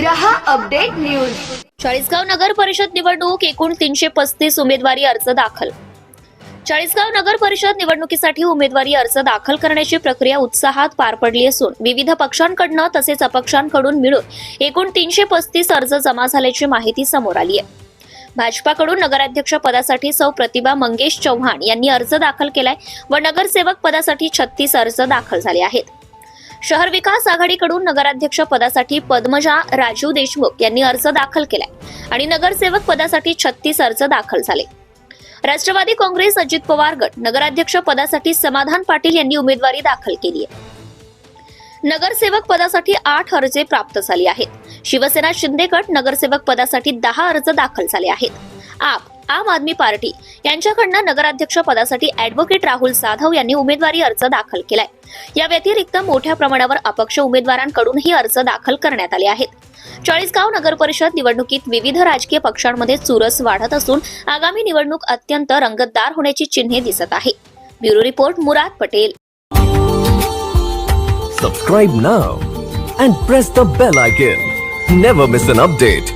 रहा update news. Chalisgaon नगर परिषद निवडणूक एकूण तीनशे पस्तीस उमेदवारी अर्ज दाखल. चाळीसगाव नगर परिषद निवडणुकीसाठी उमेदवारी अर्ज दाखल करण्याची प्रक्रिया उत्साहात पार पडली असून विविध पक्षांकडनं तसेच अपक्षांकडून मिळून एकूण तीनशे पस्तीस अर्ज जमा झाल्याची माहिती समोर आली आहे. भाजपाकडून नगराध्यक्ष पदासाठी सौ प्रतिभा मंगेश चव्हाण यांनी अर्ज दाखल केलाय व नगरसेवक पदासाठी छत्तीस अर्ज दाखल झाले आहेत. शहर विकास आघाडीकडून नगराध्यक्ष पदासाठी पद्मजा राजीव देशमुख यांनी अर्ज दाखल केलाय आणि नगरसेवक पदासाठी छत्तीस अर्ज दाखल झाले. राष्ट्रवादी काँग्रेस अजित पवार गट नगराध्यक्ष पदासाठी समाधान पाटील यांनी उमेदवारी दाखल केली आहे. नगरसेवक पदासाठी आठ अर्जे प्राप्त झाली आहेत. शिवसेना शिंदे गट नगरसेवक पदासाठी दहा अर्ज दाखल झाले आहेत. आप आम आदमी पार्टी यांच्याकडनं नगराध्यक्ष पदासाठी अॅडव्होकेट राहुल जाधव यांनी उमेदवारी अर्ज दाखल केलाय. या व्यतिरिक्त मोठ्या प्रमाणावर अपक्ष उमेदवारांकडूनही अर्ज दाखल करण्यात आले आहेत. चाळीसगाव नगर परिषद निवडणुकीत विविध राजकीय पक्षांमध्ये चुरस वाढत असून आगामी निवडणूक अत्यंत रंगतदार होण्याची चिन्हे दिसत आहे. Bureau report Murad Patel. Subscribe now and press the bell icon never miss an update